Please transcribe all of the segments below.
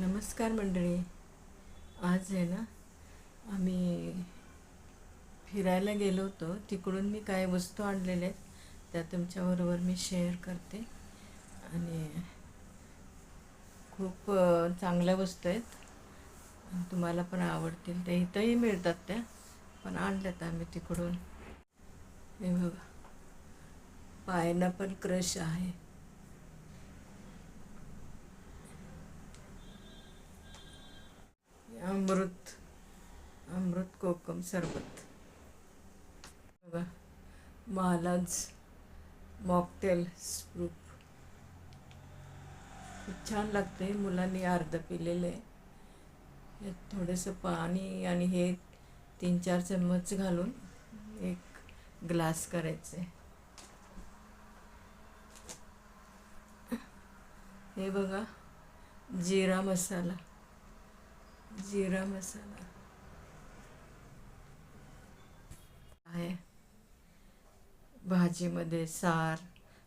नमस्कार मंडळी. आज आहे ना आम्ही फिरायला गेलो होतो. तिकडून मी काय वस्तू आणलेल्या आहेत त्या तुमच्याबरोबर मी शेअर करते. आणि खूप चांगल्या वस्तू आहेत. तुम्हाला पण आवडतील. त्या इथंही मिळतात त्या पण आणल्यात आम्ही तिकडून. हे बघा. पायांना पण क्रश आहे. कोकम सरबत. बघा महालाज मॉकटेल स्प्रूप खूप छान लागते मुलांनी अर्ध पिलेलं आहे यात थोडंसं पाणी आणि हे तीन चार चम्मच घालून एक ग्लास करायचं आहे हे बघा जिरा मसाला. जिरा मसाला आहे भाजीमध्ये सार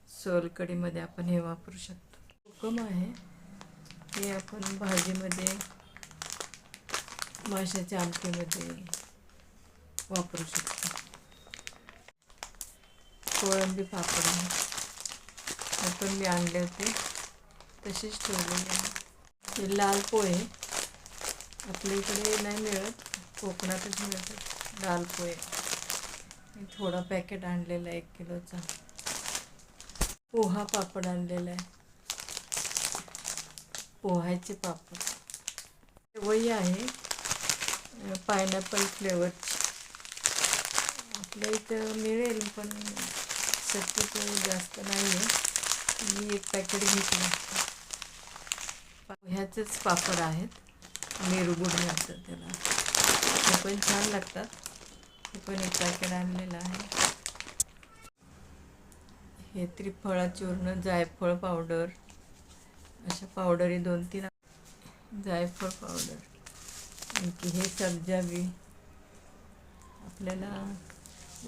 सोलकढीमध्ये आपण हे वापरू शकतो. कोकम आहे. हे आपण भाजीमध्ये माशाच्या आमटीमध्ये वापरू शकतो. कोळंबी पापड आहे. हे पण मी आणले होते. तसेच ठेवलेले आहे. हे लाल पोहे. आपल्या इकडे नाही मिळत. कोकणातच मिळतात लाल पोहे. मी थोडा पॅकेट आणलेला आहे एक किलोचा. पोहा पापड आणलेला आहे. पोह्याचे पापड. वही आहे. पायनॅपल फ्लेवरची आपल्या इथं मिळेल पण शक्यतो जास्त नाही आहे मी एक पॅकेट घेतलं पोह्याचेच पापड आहेत. मिरगुड म्हणतात त्याला. ते पण छान लागतात. हे पण एक पॅकेट आणलेलं आहे. हे त्रिफळा चूर्ण जायफळ पावडर अशा पावडरी दोन तीन जायफळ पावडर आणखी हे सब्जा आपल्याला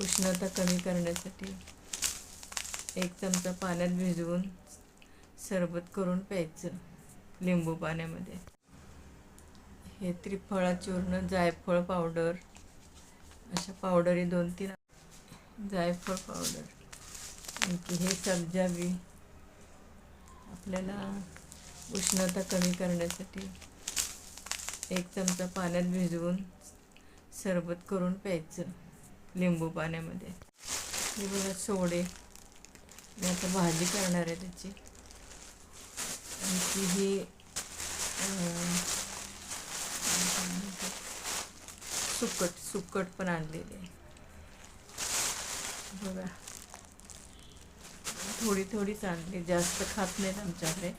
उष्णता कमी करण्यासाठी एक चमचा पाण्यात भिजवून सरबत करून प्यायचं लिंबू पाण्यामध्ये. हे त्रिफळा चूर्ण जायफळ पावडर अशा पावडरी दोन तीन जायफळ पावडर. आणखी हे सब्जा बी आपल्याला उष्णता कमी करण्यासाठी एक चमचा पाण्यात भिजवून सरबत करून प्यायचं लिंबू पाण्यामध्ये. हे बघा सोडे. मी आता भाजी करणार आहे त्याची. आणखी ही सुकट सुकट पण आणलेली आहे. बघा. थोडी थोडीच आणली जास्त खात नाहीत आमच्याकडे.